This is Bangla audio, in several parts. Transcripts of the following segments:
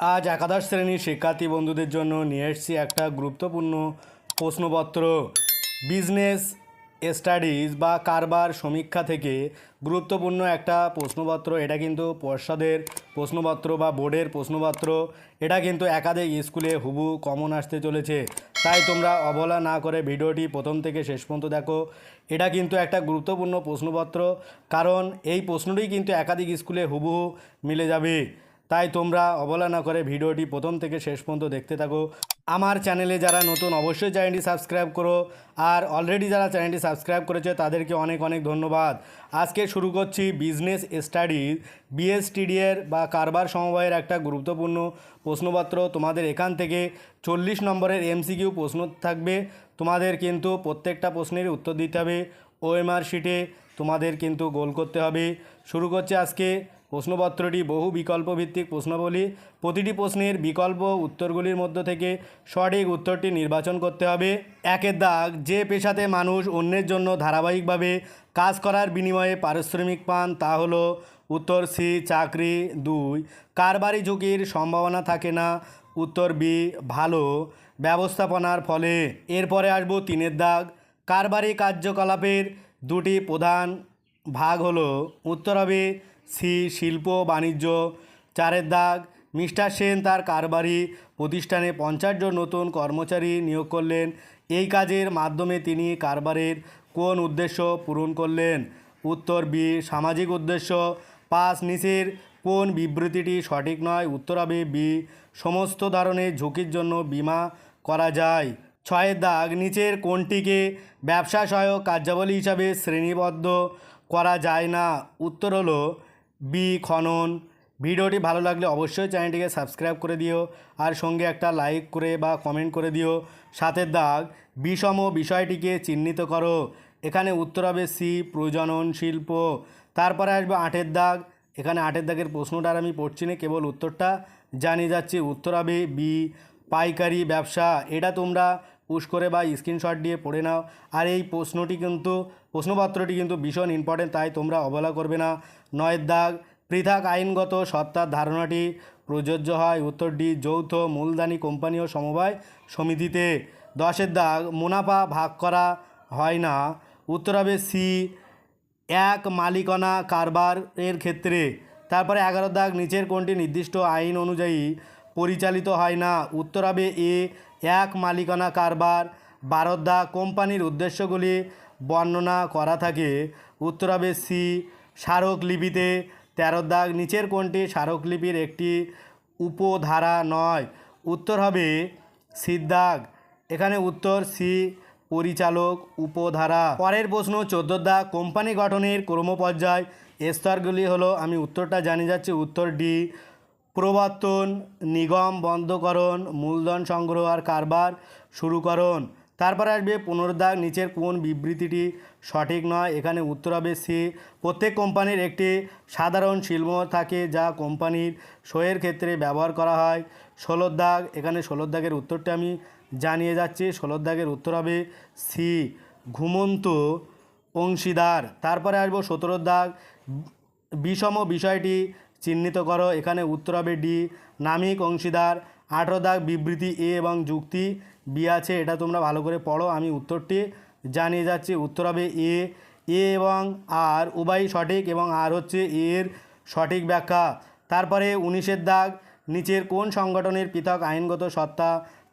আজ একাদশ শ্রেণির শিক্ষার্থী বন্ধুদের জন্য নিয়ে এসেছি একটা গুরুত্বপূর্ণ প্রশ্নপত্র। বিজনেস স্টাডিজ বা কারবার সমীক্ষা থেকে গুরুত্বপূর্ণ একটা প্রশ্নপত্র। এটা কিন্তু পর্ষদের প্রশ্নপত্র বা বোর্ডের প্রশ্নপত্র। এটা কিন্তু একাধিক স্কুলে হুবু কমন আসতে চলেছে। তাই তোমরা অবহেলা না করে ভিডিওটি প্রথম থেকে শেষ পর্যন্ত দেখো। এটা কিন্তু একটা গুরুত্বপূর্ণ প্রশ্নপত্র। কারণ এই প্রশ্নটি কিন্তু একাধিক স্কুলে হুবহু মিলে যাবে। তাই তোমরা অবলা না করে ভিডিওটি প্রথম থেকে শেষ পর্যন্ত দেখতে থাকো। আমার চ্যানেলে যারা নতুন অবশ্যই চ্যানেলটি সাবস্ক্রাইব করো। আর অলরেডি যারা চ্যানেলটি সাবস্ক্রাইব করেছে, তাদেরকে অনেক অনেক ধন্যবাদ। আজকে শুরু করছি বিজনেস স্টাডিজ বিএসটিডিএর বা কারবার সমবায়ের একটা গুরুত্বপূর্ণ প্রশ্নপত্র। তোমাদের এখান থেকে চল্লিশ নম্বরের এমসিকিউ প্রশ্ন থাকবে। তোমাদের কিন্তু প্রত্যেকটা প্রশ্নের উত্তর দিতে হবে। ওএমআর শিটে তোমাদের কিন্তু গোল করতে হবে। শুরু করছে আজকে প্রশ্নপত্রটি বহু বিকল্প ভিত্তিক প্রশ্নাবলী। প্রতিটি প্রশ্নের বিকল্প উত্তরগুলির মধ্য থেকে সঠিক উত্তরটি নির্বাচন করতে হবে। একের দাগ, যে পেশাতে মানুষ অন্যের জন্য ধারাবাহিকভাবে কাজ করার বিনিময়ে পারিশ্রমিক পান তা হলো উত্তর সি, চাকরি। দুই, কারবারি ঝুঁকির সম্ভাবনা থাকে না। উত্তর বি, ভালো ব্যবস্থাপনার ফলে। এরপরে আসব তিনের দাগ, কারবারি কার্যকলাপের দুটি প্রধান ভাগ হলো, উত্তর হবে সি, শিল্প, বাণিজ্য, চারের দাগ। মিস্টার সেন তার কারবারি প্রতিষ্ঠানে পঞ্চাশ জন নতুন কর্মচারী নিয়োগ করলেন। এই কাজের মাধ্যমে তিনি কারবারের কোন উদ্দেশ্য পূরণ করলেন? উত্তর বি, সামাজিক উদ্দেশ্য। পাঁচ, নিচের কোন বিবৃতিটি সঠিক নয়? উত্তর হবে বি, সমস্ত ধরনের ঝুঁকির জন্য বীমা করা যায়। ছয়ের দাগ, নিচের কোনটিকে ব্যবসা সহায়ক কার্যাবলী হিসাবে শ্রেণীবদ্ধ করা যায় না? উত্তর হলো বি খনন। ভিডিওটি ভালো লাগলে অবশ্যই চ্যানেলটিকে সাবস্ক্রাইব করে দিও আর সঙ্গে একটা লাইক করে বা কমেন্ট করে দিও। সাতের দাগ, বিষম বিষয়টিকে চিহ্নিত করো। এখানে উত্তর হবে সি, প্রজনন শিল্প। তারপরে আসবে আটের দাগ। এখানে আটের দাগের প্রশ্নটা আর আমি পড়ছি না, কেবল উত্তরটা জানিয়ে যাচ্ছি। উত্তর হবে বি, পাইকারি ব্যবসা। এটা তোমরা পুশ করে বা স্ক্রিনশট দিয়ে পড়ে নাও। আর এই প্রশ্নটি কিন্তু প্রশ্নপত্রটি কিন্তু ভীষণ ইম্পর্টেন্ট তাই তোমরা অবহেলা করবে না। নয়ের দাগ, পৃথক আইনগত সত্তার ধারণাটি প্রযোজ্য হয় উত্তর ডি যৌথ মূলধনী কোম্পানি ও সমবায় সমিতিতে। দশের দাগ, মুনাফা ভাগ করা হয় না। উত্তর হবে সি, এক মালিকানা কারবারের ক্ষেত্রে। তারপরে এগারো দাগ, নিচের কোনটি নির্দিষ্ট আইন অনুযায়ী পরিচালিত হয় না। উত্তর হবে এ, এক মালিকানা কারবার। বারো দাগ, কোম্পানির উদ্দেশ্যগুলি বর্ণনা করা থাকে। উত্তর হবে সি স্মারকলিপিতে তেরো দাগ, নিচের কোনটি স্মারকলিপির একটি উপধারা নয়। উত্তর হবে সিদ্ধাগ এখানে উত্তর সি পরিচালক উপধারা। পরের প্রশ্ন, চোদ্দ দাগ, কোম্পানি গঠনের ক্রমপর্যায় স্তরগুলি হলো, আমি উত্তরটা জানিয়ে যাচ্ছি, উত্তর ডি, প্রবর্তন, নিগম, বন্ধকরণ, মূলধন সংগ্রহ আর কারবার শুরুকরণ তারপরে আসবে পুনরুদ্ধার, নিচের কোন বিবৃতিটি সঠিক নয়, এখানে উত্তর হবে সি। প্রত্যেক কোম্পানির একটি সাধারণ শিল্প থাকে যা কোম্পানির শোয়ের ক্ষেত্রে ব্যবহার করা হয়। ষোলোর দাগ এখানে ষোলোর দাগের উত্তরটা আমি জানিয়ে যাচ্ছি। ষোলোর দাগের উত্তর হবে সি, ঘুমন্ত অংশীদার। তারপরে আসব সতেরোর দাগ বিষম বিষয়টি চিহ্নিত করো, এখানে উত্তর হবে ডি, নামিক অংশীদার। আঠেরো দাগ বিবৃতি এ এবং যুক্তি বি আছে, এটা তোমরা ভালো করে পড়ো, আমি উত্তরটি জানিয়ে যাচ্ছি। উত্তর হবে এ এ এবং আর উভয়ই সঠিক এবং আর হচ্ছে এর সঠিক ব্যাখ্যা। তারপরে উনিশের দাগ, নিচের কোন সংগঠনের পৃথক আইনগত সত্তা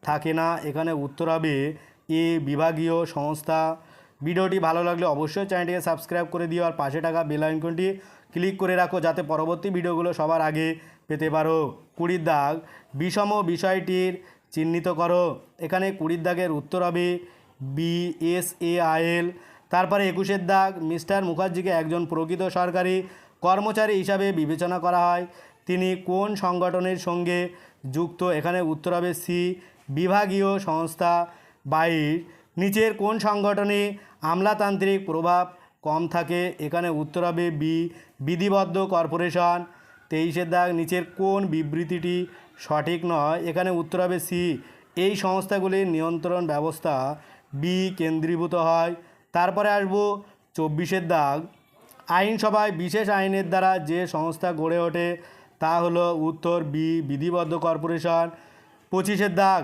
থাকে না? এখানে উত্তর হবে এ, বিভাগীয় সংস্থা। ভিডিওটি ভালো লাগলে অবশ্যই চ্যানেলটিকে সাবস্ক্রাইব করে দিও আর পাশে টাকা বেল আইকনটি ক্লিক করে রাখো, যাতে পরবর্তী ভিডিওগুলো সবার আগে পেতে পারো। কুড়ির দাগ, বিষম বিষয়টির চিহ্নিত করো। এখানে কুড়ির দাগের উত্তর হবে বি এস এ আইএল তারপরে একুশের দাগ, মিস্টার মুখার্জিকে একজন প্রকৃত সরকারি কর্মচারী হিসাবে বিবেচনা করা হয়। তিনি কোন সংগঠনের সঙ্গে যুক্ত? এখানে উত্তর হবে সি, বিভাগীয় সংস্থা। বাইশ, নিচের কোন সংগঠনে আমলাতান্ত্রিক প্রভাব কম থাকে? এখানে উত্তর হবে বি, বিধিবদ্ধ কর্পোরেশন। তেইশের দাগ নিচের কোন বিবৃতিটি সঠিক নয়? এখানে উত্তর হবে সি। এই সংস্থাগুলির নিয়ন্ত্রণ ব্যবস্থা বি কেন্দ্রীভূত হয়। তারপরে আসব চব্বিশের দাগ। আইনসভায় বিশেষ আইনের দ্বারা যে সংস্থা গড়ে ওঠে তা হলো উত্তর বি বিধিবদ্ধ কর্পোরেশন। পঁচিশের দাগ,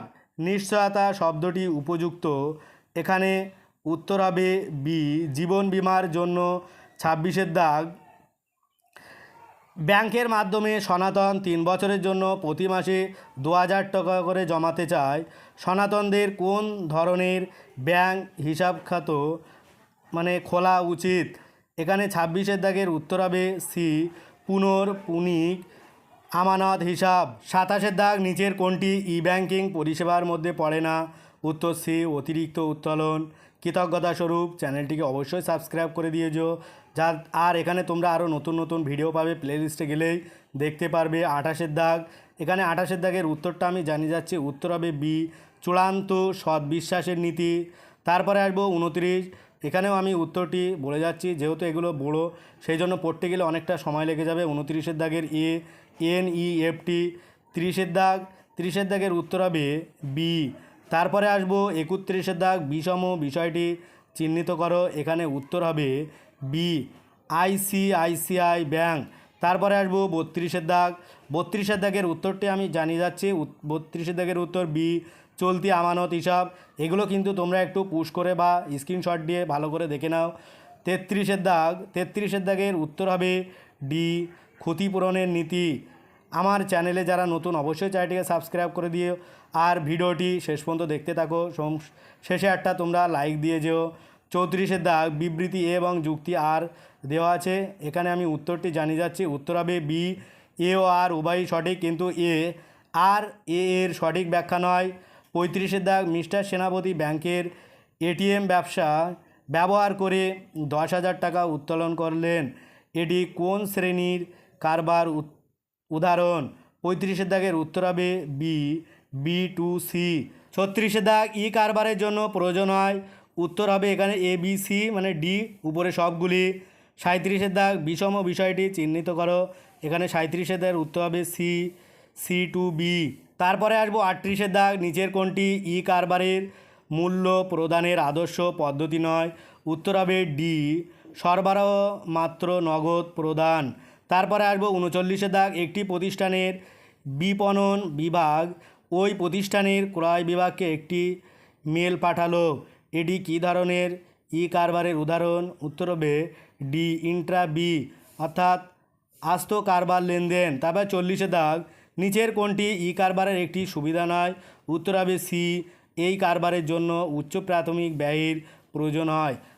নিশ্চয়তা শব্দটি উপযুক্ত। এখানে উত্তর হবে বি, জীবন বিমার জন্য। ছাব্বিশের দাগ ব্যাংকের মাধ্যমে সনাতন তিন বছরের জন্য প্রতি মাসে দু হাজার টাকা করে জমাতে চায়। সনাতনদের কোন ধরনের ব্যাংক হিসাব খাত? মানে খোলা উচিত। এখানে ছাব্বিশের দাগের উত্তর হবে সি, পুনর পুনিক আমানত হিসাব। সাতাশের দাগ নিচের কোনটি? ই ব্যাংকিং পরিষেবার মধ্যে পড়ে না। উত্তর সি, অতিরিক্ত উত্তোলন। কৃতজ্ঞতা স্বরূপ চ্যানেলটিকে অবশ্যই সাবস্ক্রাইব করে দিয়েছ যা আর এখানে তোমরা আরও নতুন নতুন ভিডিও পাবে প্লেলিস্টে গেলেই দেখতে পারবে আঠাশের দাগ। এখানে আঠাশের দাগের উত্তরটা আমি জানিয়ে যাচ্ছি। উত্তর হবে বি, চূড়ান্ত সৎ বিশ্বাসের নীতি। তারপরে আসব উনত্রিশ। এখানেও আমি উত্তরটি বলে যাচ্ছি, যেহেতু এগুলো বড়ো সেই জন্য পড়তে গেলে অনেকটা সময় লেগে যাবে। উনত্রিশের দাগের এ, এন, ই তিরিশের দাগ। তিরিশের দাগের উত্তর হবে বি। তারপরে আসব একত্রিশের দাগ বিষম বিষয়টি চিহ্নিত করো। এখানে উত্তর হবে বি আইসিআইসিআই ব্যাংক তারপরে আসব বত্রিশের দাগ। বত্রিশের দাগের উত্তরটি আমি জানিয়ে যাচ্ছি। বত্রিশের দাগের উত্তর বি চলতি আমানত হিসাব। এগুলো কিন্তু তোমরা একটু পুশ করে বা স্ক্রিনশট দিয়ে ভালো করে দেখে নাও। তেত্রিশের দাগ। তেত্রিশের দাগের উত্তর হবে ডি ক্ষতিপূরণের নীতি। আমার চ্যানেলে যারা নতুন, অবশ্যই চ্যানেলটিকে সাবস্ক্রাইব করে দিও। আর ভিডিওটি শেষ পর্যন্ত দেখতে থাকো। শেষে একটা তোমরা লাইক দিয়ে যেও। চৌত্রিশের দাগ বিবৃতি এবং যুক্তি আর দেওয়া আছে। এখানে আমি উত্তরটি জানিয়ে যাচ্ছি। উত্তর হবে বি, এ ও আর উভয়ই সঠিক, কিন্তু এ, আর, এ এর সঠিক ব্যাখ্যা নয়। পঁয়ত্রিশের দাগ মিস্টার সেনাপতি ব্যাংকের এটিএম ব্যবসা ব্যবহার করে দশ হাজার টাকা উত্তোলন করলেন। এটি কোন শ্রেণির কারবার? উদাহরণ, পঁয়ত্রিশের দাগের উত্তর হবে বি বি টু সি ছত্রিশের দাগ ই কারবারের জন্য প্রয়োজন হয়। উত্তর হবে এখানে এ বি সি মানে ডি উপরে সবগুলি। সাঁত্রিশের দাগ বিষম বিষয়টি চিহ্নিত করো। এখানে সাঁত্রিশের দাগের উত্তর হবে সি সি টু বি তারপরে আসব আটত্রিশের দাগ, নিচের কোনটি? ই কারবারের মূল্য প্রদানের আদর্শ পদ্ধতি নয়। উত্তর হবে ডি সরবরাহ মাত্র নগদ প্রদান। তারপরে আসব উনচল্লিশে দাগ, একটি প্রতিষ্ঠানের বিপণন বিভাগ। ওই প্রতিষ্ঠানের ক্রয় বিভাগকে একটি মেল পাঠালো। এটি কী ধরনের? ই কারবারের উদাহরণ। উত্তর হবে ডি, ইন্ট্রা বি, অর্থাৎ আস্ত কারবার লেনদেন। তারপর চল্লিশে দাগ, নিচের কোনটি ই কারবারের একটি সুবিধা নয়? উত্তর হবে সি, এই কারবারের জন্য উচ্চ প্রাথমিক ব্যয়ের প্রয়োজন হয়।